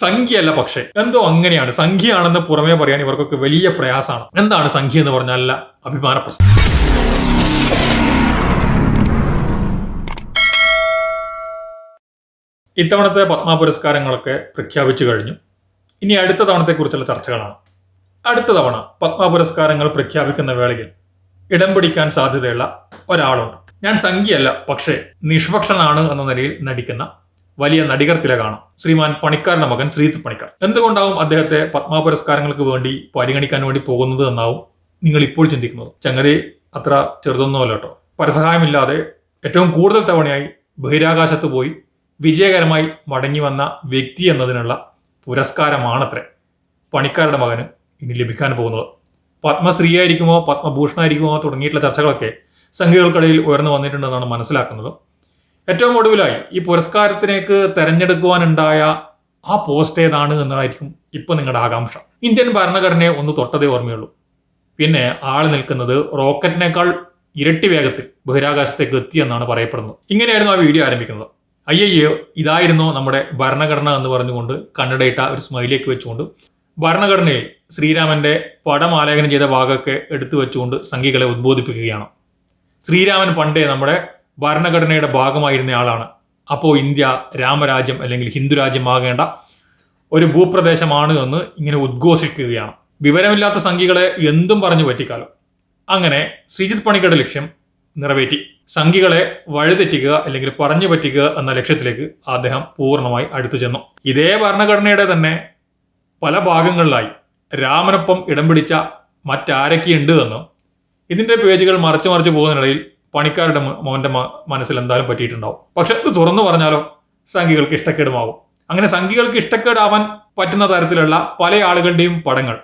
സംഖ്യയല്ല പക്ഷേ. എന്തോ അങ്ങനെയാണ്. സംഖ്യയാണെന്ന് പുറമേ പറയാൻ ഇവർക്കൊക്കെ വലിയ പ്രയാസമാണ്. എന്താണ് സംഖ്യ എന്ന് പറഞ്ഞാൽ അഭിമാന പ്രശ്നം. ഇത്തവണത്തെ പത്മ പുരസ്കാരങ്ങളൊക്കെ പ്രഖ്യാപിച്ചു കഴിഞ്ഞു. ഇനി അടുത്ത തവണത്തെക്കുറിച്ചുള്ള ചർച്ചകളാണ്. അടുത്ത തവണ പത്മ പുരസ്കാരങ്ങൾ പ്രഖ്യാപിക്കുന്ന വേളയിൽ ഇടം പിടിക്കാൻ സാധ്യതയുള്ള ഒരാളുണ്ട്. ഞാൻ സംഖ്യയല്ല പക്ഷേ നിഷ്പക്ഷനാണ് എന്ന നിലയിൽ നടിക്കുന്ന വലിയ നടികർ തിലകാണ് ശ്രീമാൻ പണിക്കാരന്റെ മകൻ ശ്രീത് പണിക്കർ. എന്തുകൊണ്ടാവും അദ്ദേഹത്തെ പത്മ പുരസ്കാരങ്ങൾക്ക് വേണ്ടി പരിഗണിക്കാൻ വേണ്ടി പോകുന്നത് എന്നാവും നിങ്ങൾ ഇപ്പോൾ ചിന്തിക്കുന്നത്? ചങ്ങതി അത്ര ചെറുതൊന്നുമല്ല കേട്ടോ പരസഹായമില്ലാതെ ഏറ്റവും കൂടുതൽ തവണയായി ബഹിരാകാശത്ത് പോയി വിജയകരമായി മടങ്ങി വന്ന വ്യക്തി എന്നതിനുള്ള പുരസ്കാരമാണത്രേ പണിക്കാരുടെ മകന് ഇനി ലഭിക്കാൻ പോകുന്നത്. പത്മശ്രീ ആയിരിക്കുമോ പത്മഭൂഷണായിരിക്കുമോ തുടങ്ങിയിട്ടുള്ള ചർച്ചകളൊക്കെ സംഖ്യകൾക്കിടയിൽ ഉയർന്നു വന്നിട്ടുണ്ടെന്നാണ് മനസ്സിലാക്കുന്നത്. ഏറ്റവും ഒടുവിലായി ഈ പുരസ്കാരത്തിലേക്ക് തെരഞ്ഞെടുക്കുവാനുണ്ടായ ആ പോസ്റ്റ് ഏതാണ് എന്നതായിരിക്കും ഇപ്പൊ നിങ്ങളുടെ ആകാംക്ഷ. ഇന്ത്യൻ ഭരണഘടനയെ ഒന്ന് തൊട്ടതേ ഓർമ്മയുള്ളൂ. പിന്നെ ആൾ നിൽക്കുന്നത് റോക്കറ്റിനേക്കാൾ ഇരട്ടി വേഗത്തിൽ ബഹിരാകാശത്തേക്ക് എത്തിയെന്നാണ് പറയപ്പെടുന്നത്. ഇങ്ങനെയായിരുന്നു ആ വീഡിയോ ആരംഭിക്കുന്നത്. അയ്യയ്യോ ഇതായിരുന്നു നമ്മുടെ ഭരണഘടന എന്ന് പറഞ്ഞുകൊണ്ട് കണ്ണടയിട്ട ഒരു സ്മൈലേക്ക് വെച്ചുകൊണ്ട് ഭരണഘടനയിൽ ശ്രീരാമന്റെ പടം ആലേഖനം ചെയ്ത ഭാഗമൊക്കെ എടുത്തു വെച്ചുകൊണ്ട് സംഘികളെ ഉദ്ബോധിപ്പിക്കുകയാണ്. ശ്രീരാമൻ പണ്ടേ നമ്മുടെ ഭരണഘടനയുടെ ഭാഗമായിരുന്നയാളാണ് അപ്പോൾ ഇന്ത്യ രാമരാജ്യം അല്ലെങ്കിൽ ഹിന്ദുരാജ്യമാകേണ്ട ഒരു ഭൂപ്രദേശമാണ് എന്ന് ഇങ്ങനെ ഉദ്ഘോഷിക്കുകയാണ്. വിവരമില്ലാത്ത സംഖികളെ എന്തും പറഞ്ഞു പറ്റിക്കാലോ. അങ്ങനെ ശ്രീജിത് പണിക്കരുടെ ലക്ഷ്യം നിറവേറ്റി. സംഖികളെ വഴിതെറ്റിക്കുക അല്ലെങ്കിൽ പറഞ്ഞു പറ്റിക്കുക എന്ന ലക്ഷ്യത്തിലേക്ക് അദ്ദേഹം പൂർണമായി അടുത്തു ചെന്നു. ഇതേ ഭരണഘടനയുടെ തന്നെ പല ഭാഗങ്ങളിലായി രാമനൊപ്പം ഇടം പിടിച്ച മറ്റാരൊക്കെയുണ്ട് എന്നും ഇതിന്റെ പേജുകൾ മറച്ചു മറിച്ചു പോകുന്നതിനിടയിൽ പണിക്കാരുടെ മോന്റെ മനസ്സിൽ എന്തായാലും പറ്റിയിട്ടുണ്ടാവും. പക്ഷെ ഇത് തുറന്നു പറഞ്ഞാലോ സംഘികൾക്ക് ഇഷ്ടക്കേടുമാവും. അങ്ങനെ സംഘികൾക്ക് ഇഷ്ടക്കേടാവാൻ പറ്റുന്ന തരത്തിലുള്ള പല ആളുകളുടെയും പടങ്ങൾ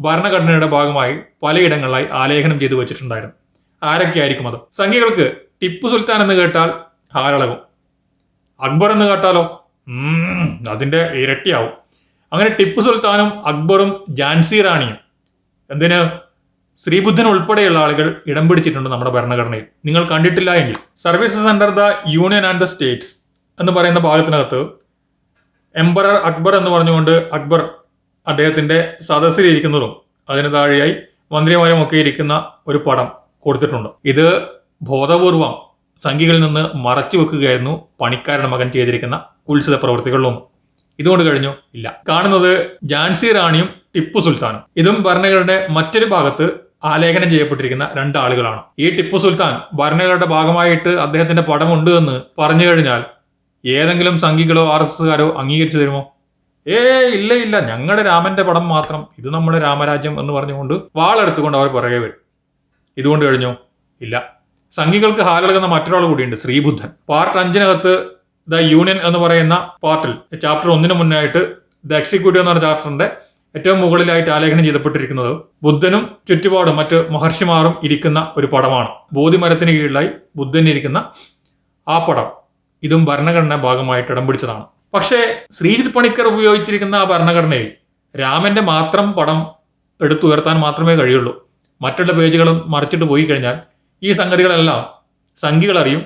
ഭരണഘടനയുടെ ഭാഗമായി പലയിടങ്ങളിലായി ആലേഖനം ചെയ്തു വെച്ചിട്ടുണ്ടായിരുന്നു. ആരൊക്കെയായിരിക്കും അത്? സംഘികൾക്ക് ടിപ്പു സുൽത്താൻ എന്ന് കേട്ടാൽ ഹാരളകും അക്ബർ എന്ന് കേട്ടാലോ? അതിന്റെ ഇരട്ടിയാവും. അങ്ങനെ ടിപ്പു സുൽത്താനും അക്ബറും ജാൻസി റാണിയും. എന്തിന്? ശ്രീബുദ്ധൻ ഉൾപ്പെടെയുള്ള ആളുകൾ ഇടം പിടിച്ചിട്ടുണ്ട് നമ്മുടെ ഭരണഘടനയിൽ. നിങ്ങൾ കണ്ടിട്ടില്ല എങ്കിൽ. Services under the union and the states എന്ന് പറയുന്ന ഭാഗത്തിനകത്ത് എംബറർ അക്ബർ എന്ന് പറഞ്ഞുകൊണ്ട് അക്ബർ അദ്ദേഹത്തിന്റെ സദസ്സിലിരിക്കുന്നതും അതിന് താഴെയായി മന്ത്രിമാരും ഒക്കെ ഇരിക്കുന്ന ഒരു പടം കൊടുത്തിട്ടുണ്ട്. ഇത് ബോധപൂർവം സംഖ്യകളിൽ നിന്ന് മറച്ചു വെക്കുകയായിരുന്നു പണിക്കാരുടെ മകൻ ചെയ്തിരിക്കുന്ന കുത്സിത പ്രവൃത്തികളിലൊന്നും. ഇതുകൊണ്ട് കഴിഞ്ഞു ഇല്ല. കാണുന്നത് ജാൻസി റാണിയും ടിപ്പു സുൽത്താനും. ഇതും ഭരണഘടനയുടെ മറ്റൊരു ഭാഗത്ത് ആലേഖനം ചെയ്യപ്പെട്ടിരിക്കുന്ന രണ്ടാളുകളാണ്. ഈ ടിപ്പു സുൽത്താൻ ഭരണകളുടെ ഭാഗമായിട്ട് അദ്ദേഹത്തിന്റെ പടമുണ്ട് എന്ന് പറഞ്ഞു കഴിഞ്ഞാൽ ഏതെങ്കിലും സംഘികളോ ആർ എസ് എസ്സുകാരോ അംഗീകരിച്ചു തരുമോ ഏ ഇല്ല ഇല്ല. ഞങ്ങളുടെ രാമന്റെ പടം മാത്രം. ഇത് നമ്മുടെ രാമരാജ്യം എന്ന് പറഞ്ഞുകൊണ്ട് വാളെടുത്തുകൊണ്ട് അവർ പുറകെ വരും. ഇതുകൊണ്ട് കഴിഞ്ഞോ? ഇല്ല. സംഘികൾക്ക് ഹാലെടുക്കുന്ന മറ്റൊരാൾ കൂടിയുണ്ട് ശ്രീബുദ്ധൻ. പാർട്ട് അഞ്ചിനകത്ത് ദ യൂണിയൻ എന്ന് പറയുന്ന പാർട്ടിൽ ചാപ്റ്റർ ഒന്നിനു മുന്നായിട്ട് ദ എക്സിക്യൂട്ടീവ് എന്ന് പറഞ്ഞ ചാപ്റ്ററിന്റെ ഏറ്റവും മുകളിലായിട്ട് ആലേഖനം ചെയ്യപ്പെട്ടിരിക്കുന്നത് ബുദ്ധനും ചുറ്റുപാടും മറ്റ് മഹർഷിമാരും ഇരിക്കുന്ന ഒരു പടമാണ്. ബോധിമരത്തിന് കീഴിലായി ബുദ്ധൻ ഇരിക്കുന്ന ആ പടം ഇതും ഭരണഘടന ഭാഗമായിട്ട് ഇടം പിടിച്ചതാണ്. പക്ഷേ ശ്രീജിത് പണിക്കർ ഉപയോഗിച്ചിരിക്കുന്ന ആ ഭരണഘടനയിൽ രാമന്റെ മാത്രം പടം എടുത്തുയർത്താൻ മാത്രമേ കഴിയുള്ളൂ. മറ്റുള്ള പേജുകളും മറിച്ചിട്ട് പോയി കഴിഞ്ഞാൽ ഈ സംഗതികളെല്ലാം സംഘികൾ അറിയും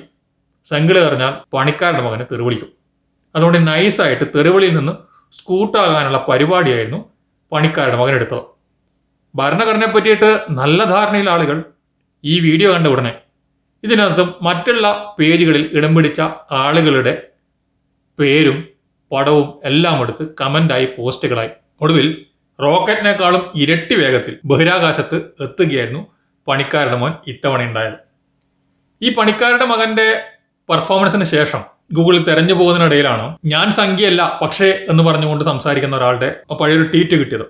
അറിഞ്ഞാൽ പണിക്കാരുടെ മകന് തെറിവിളിക്കും. അതുകൊണ്ട് നൈസായിട്ട് തെറിവിളിയിൽ നിന്ന് സ്കൂട്ടാകാനുള്ള പരിപാടിയായിരുന്നു പണിക്കാരുടെ മകൻ എടുത്തത് ഭരണഘടനയെ പറ്റിയിട്ട് നല്ല ധാരണയുള്ള ആളുകൾ ഈ വീഡിയോ കണ്ട ഉടനെ ഇതിനകത്തും മറ്റുള്ള പേജുകളിൽ ഇടം പിടിച്ച ആളുകളുടെ പേരും പടവും എല്ലാം എടുത്ത് കമന്റായി പോസ്റ്റുകളായി ഒടുവിൽ റോക്കറ്റിനേക്കാളും ഇരട്ടി വേഗത്തിൽ ബഹിരാകാശത്ത് എത്തുകയായിരുന്നു പണിക്കാരുടെ മോൻ ഇത്തവണ ഉണ്ടായത്. ഈ പണിക്കാരുടെ മകന്റെ പെർഫോമൻസിന് ശേഷം ഗൂഗിളിൽ തെരഞ്ഞു പോകുന്നതിനിടയിലാണ്? ഞാൻ സംഖ്യയല്ല പക്ഷേ എന്ന് പറഞ്ഞുകൊണ്ട് സംസാരിക്കുന്ന ഒരാളുടെ പഴയൊരു ട്വീറ്റ് കിട്ടിയത്.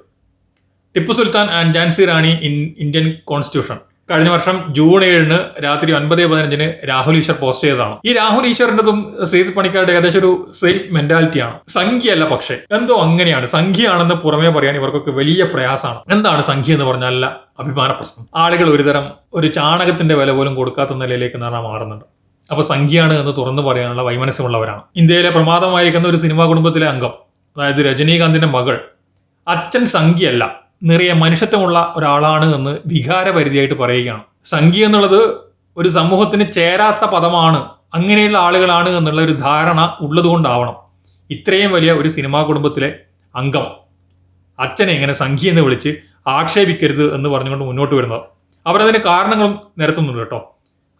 Tipu Sultan and Jhansi Rani in Indian constitution കഴിഞ്ഞ വർഷം ജൂൺ ഏഴിന് രാത്രി ഒൻപത് പതിനഞ്ചിന് രാഹുൽ ഈശ്വർ പോസ്റ്റ് ചെയ്തതാണ്. ഈ രാഹുൽ ഈശ്വറിന്റെതും ശ്രീജിത് പണിക്കാരുടെ ഏകദേശം ഒരു സെയിം മെന്റാലിറ്റിയാണ് സംഖ്യയല്ല പക്ഷേ. എന്തോ അങ്ങനെയാണ്. സംഖ്യയാണെന്ന് പുറമേ പറയാൻ ഇവർക്കൊക്കെ വലിയ പ്രയാസമാണ്. എന്താണ് സംഖ്യ എന്ന് പറഞ്ഞാൽ അഭിമാന പ്രശ്നം. ആളുകൾ ഒരുതരം ഒരു ചാണകത്തിന്റെ വില പോലും കൊടുക്കാത്ത നിലയിലേക്ക് നിറ മാറുന്നുണ്ട്. അപ്പൊ സംഖ്യയാണ് എന്ന് തുറന്നു പറയാനുള്ള വൈമനസ്യമുള്ളവരാണ്. ഇന്ത്യയിലെ പ്രമാദമായിരിക്കുന്ന ഒരു സിനിമാ കുടുംബത്തിലെ അംഗം അതായത് രജനീകാന്തിന്റെ മകൾ അച്ഛൻ സംഖ്യയല്ല നിറയെ മനുഷ്യത്വമുള്ള ഒരാളാണ് എന്ന് വികാരപരിധിയായിട്ട് പറയുകയാണ്. സംഖ്യ എന്നുള്ളത് ഒരു സമൂഹത്തിന് ചേരാത്ത പദമാണ് അങ്ങനെയുള്ള ആളുകളാണ് എന്നുള്ള ഒരു ധാരണ ഉള്ളതുകൊണ്ടാവണം ഇത്രയും വലിയ ഒരു സിനിമാ കുടുംബത്തിലെ അംഗം അച്ഛനെ ഇങ്ങനെ സംഖ്യ എന്ന് വിളിച്ച് ആക്ഷേപിക്കരുത് എന്ന് പറഞ്ഞുകൊണ്ട് മുന്നോട്ട് വരുന്നത്. അവരതിന് കാരണങ്ങളും നിരത്തുന്നുണ്ട് കേട്ടോ.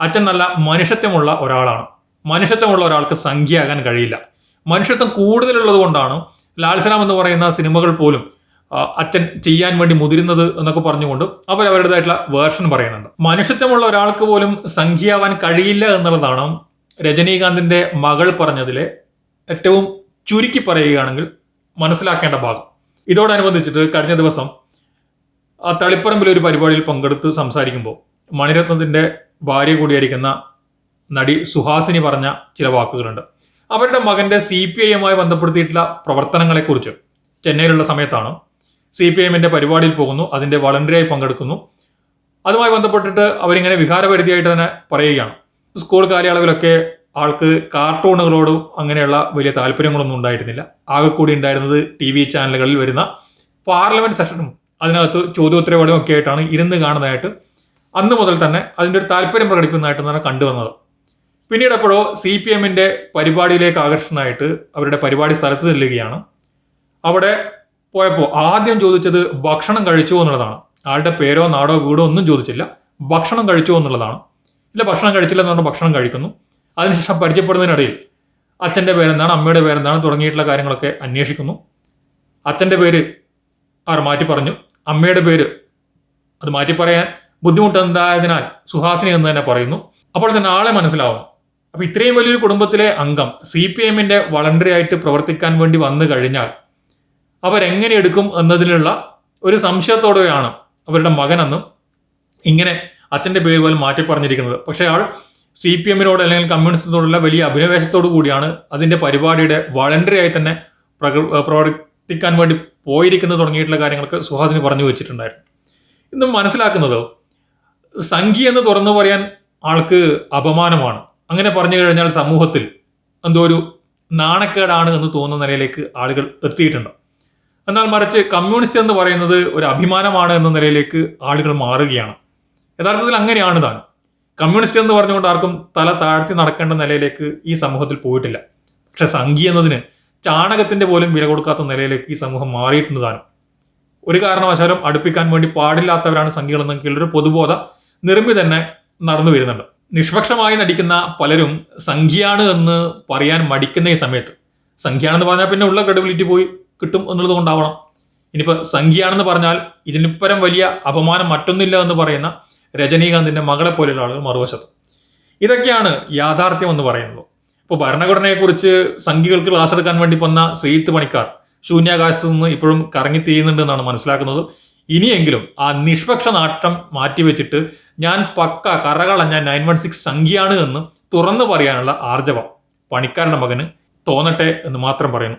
അച്ഛൻ നല്ല മനുഷ്യത്വമുള്ള ഒരാളാണ്. മനുഷ്യത്വമുള്ള ഒരാൾക്ക് സംഖ്യയാകാൻ കഴിയില്ല. മനുഷ്യത്വം കൂടുതലുള്ളത് കൊണ്ടാണ് ലാൽസലാം എന്ന് പറയുന്ന സിനിമകൾ പോലും അച്ഛൻ ചെയ്യാൻ വേണ്ടി മുതിരുന്നത് എന്നൊക്കെ പറഞ്ഞുകൊണ്ട് അവർ അവരുടേതായിട്ടുള്ള വേർഷൻ പറയുന്നുണ്ട്. മനുഷ്യത്വമുള്ള ഒരാൾക്ക് പോലും സംഖ്യയാവാൻ കഴിയില്ല എന്നുള്ളതാണ് രജനീകാന്തിന്റെ മകൾ പറഞ്ഞതിലെ ഏറ്റവും ചുരുക്കി പറയുകയാണെങ്കിൽ മനസ്സിലാക്കേണ്ട ഭാഗം. ഇതോടനുബന്ധിച്ചിട്ട് കഴിഞ്ഞ ദിവസം തളിപ്പറമ്പിൽ ഒരു പരിപാടിയിൽ പങ്കെടുത്ത് സംസാരിക്കുമ്പോൾ മണിരത്നത്തിന്റെ ഭാര്യ കൂടിയായിരിക്കുന്ന നടി സുഹാസിനി പറഞ്ഞ ചില വാക്കുകളുണ്ട്. അവരുടെ മകന്റെ സി പി ഐ എമ്മായി ബന്ധപ്പെടുത്തിയിട്ടുള്ള പ്രവർത്തനങ്ങളെക്കുറിച്ച് ചെന്നൈയിലുള്ള സമയത്താണ് സി പി എമ്മിന്റെ പരിപാടിയിൽ പോകുന്നു അതിന്റെ വളണ്ടറിയായി പങ്കെടുക്കുന്നു. അതുമായി ബന്ധപ്പെട്ടിട്ട് അവരിങ്ങനെ വികാരപരിധിയായിട്ട് തന്നെ പറയുകയാണ്. സ്കൂൾ കാലയളവിലൊക്കെ ആൾക്ക് കാർട്ടൂണുകളോടും അങ്ങനെയുള്ള വലിയ താല്പര്യങ്ങളൊന്നും ഉണ്ടായിരുന്നില്ല. ആകെ കൂടി ഉണ്ടായിരുന്നത് ടി വി ചാനലുകളിൽ വരുന്ന പാർലമെന്റ് സെഷനും അതിനകത്ത് ചോദ്യോത്തരവേടും ഒക്കെ ആയിട്ടാണ് ഇരുന്ന് കാണുന്നതായിട്ട് അന്ന് മുതൽ തന്നെ അതിന്റെ ഒരു താല്പര്യം പ്രകടിപ്പിക്കുന്നതായിട്ട് കണ്ടുവന്നത് പിന്നീട് എപ്പോഴോ സി പി എമ്മിന്റെ പരിപാടിയിലേക്ക് ആകർഷണമായിട്ട് അവരുടെ പരിപാടി സ്ഥലത്ത് ചെല്ലുകയാണ്. അവിടെ പോയപ്പോൾ ആദ്യം ചോദിച്ചത് ഭക്ഷണം കഴിച്ചു എന്നുള്ളതാണ്. ആളുടെ പേരോ നാടോ വീടോ ഒന്നും ചോദിച്ചില്ല. ഭക്ഷണം കഴിച്ചു എന്നുള്ളതാണ്. ഇല്ല ഭക്ഷണം കഴിച്ചില്ല എന്ന് പറഞ്ഞാൽ ഭക്ഷണം കഴിക്കുന്നു. അതിനുശേഷം പരിചയപ്പെടുന്നതിനിടയിൽ അച്ഛന്റെ പേരെന്താണ് അമ്മയുടെ പേരെന്താണ് തുടങ്ങിയിട്ടുള്ള കാര്യങ്ങളൊക്കെ അന്വേഷിക്കുന്നു. അച്ഛന്റെ പേര് അവർ മാറ്റി പറഞ്ഞു. അമ്മയുടെ പേര് അത് മാറ്റി പറയാൻ ബുദ്ധിമുട്ടുണ്ടായതിനാൽ സുഹാസിനി എന്ന് തന്നെ പറയുന്നു. അപ്പോൾ തന്നെ ആളെ മനസ്സിലാവണം അപ്പൊ ഇത്രയും വലിയൊരു കുടുംബത്തിലെ അംഗം സി പി എമ്മിന്റെ വളണ്ടറി ആയിട്ട് പ്രവർത്തിക്കാൻ വേണ്ടി വന്നു കഴിഞ്ഞാൽ അവരെങ്ങനെ എടുക്കും എന്നതിലുള്ള ഒരു സംശയത്തോടെയാണ് അവരുടെ മകനെന്നും ഇങ്ങനെ അച്ഛന്റെ പേര് പോലും മാറ്റി പറഞ്ഞിരിക്കുന്നത്. പക്ഷേ ആൾ സി പി എമ്മിനോട് അല്ലെങ്കിൽ കമ്മ്യൂണിസ്റ്റത്തോടുള്ള വലിയ അഭിനിവേശത്തോടു കൂടിയാണ് അതിന്റെ പരിപാടിയുടെ വളണ്ടറി ആയി തന്നെ പ്രവർത്തിക്കാൻ വേണ്ടി പോയിരിക്കുന്നത് തുടങ്ങിയിട്ടുള്ള കാര്യങ്ങളൊക്കെ സുഹാസിനി പറഞ്ഞു വെച്ചിട്ടുണ്ടായിരുന്നു. ഇന്നും മനസ്സിലാക്കുന്നത്? സംഖ്യ എന്ന് തുറന്നു പറയാൻ ആൾക്ക് അപമാനമാണ്. അങ്ങനെ പറഞ്ഞു കഴിഞ്ഞാൽ സമൂഹത്തിൽ എന്തോ ഒരു നാണക്കേടാണ് എന്ന് തോന്നുന്ന നിലയിലേക്ക് ആളുകൾ എത്തിയിട്ടുണ്ട്. എന്നാൽ മറിച്ച് കമ്മ്യൂണിസ്റ്റ് എന്ന് പറയുന്നത് ഒരു അഭിമാനമാണ് എന്ന നിലയിലേക്ക് ആളുകൾ മാറുകയാണ്. യഥാർത്ഥത്തിൽ അങ്ങനെയാണ് താൻ. കമ്മ്യൂണിസ്റ്റ് എന്ന് പറഞ്ഞുകൊണ്ട് ആർക്കും തല താഴ്ത്തി നടക്കേണ്ട നിലയിലേക്ക് ഈ സമൂഹത്തിൽ പോയിട്ടില്ല. പക്ഷെ സംഖ്യ എന്നതിന് ചാണകത്തിന്റെ പോലും വില കൊടുക്കാത്ത നിലയിലേക്ക് ഈ സമൂഹം മാറിയിട്ടുണ്ട് താനും. ഒരു കാരണവശാലും അടുപ്പിക്കാൻ വേണ്ടി പാടില്ലാത്തവരാണ് ഒരു പൊതുബോധ നിർമ്മി തന്നെ നടന്നു വരുന്നുണ്ട്. നിഷ്പക്ഷമായി നടിക്കുന്ന പലരും സംഖ്യയാണ് എന്ന് പറയാൻ മടിക്കുന്ന ഈ സമയത്ത്. സംഖ്യയാണെന്ന് പറഞ്ഞാൽ പിന്നെ ഉള്ള ക്രെഡിബിലിറ്റി പോയി കിട്ടും എന്നുള്ളത് കൊണ്ടാവണം. ഇനിയിപ്പോൾ സംഖ്യയാണെന്ന് പറഞ്ഞാൽ ഇതിനിപ്പരം വലിയ അപമാനം മറ്റൊന്നില്ല എന്ന് പറയുന്ന രജനീകാന്തിന്റെ മകളെ പോലെയുള്ള ആളുകൾ മറുവശത്ത്. ഇതൊക്കെയാണ് യാഥാർത്ഥ്യം എന്ന് പറയുന്നത്. ഇപ്പോൾ ഭരണഘടനയെക്കുറിച്ച് സംഖ്യകൾക്ക് ക്ലാസ് എടുക്കാൻ വേണ്ടി വന്ന ശ്രീത്ത് പണിക്കാർ ശൂന്യാകാശത്ത് നിന്ന് ഇപ്പോഴും കറങ്ങി തീരുന്നുണ്ടെന്നാണ് മനസ്സിലാക്കുന്നത്. ഇനിയെങ്കിലും ആ നിഷ്പക്ഷ നാട്ടം മാറ്റിവെച്ചിട്ട് ഞാൻ പക്ക കറകളഞ്ഞ നയൻ വൺ സിക്സ് സംഖ്യയാണ് എന്ന് തുറന്നു പറയാനുള്ള ആർജവം പണിക്കാരുടെ മകന് തോന്നട്ടെ എന്ന് മാത്രം പറയുന്നു.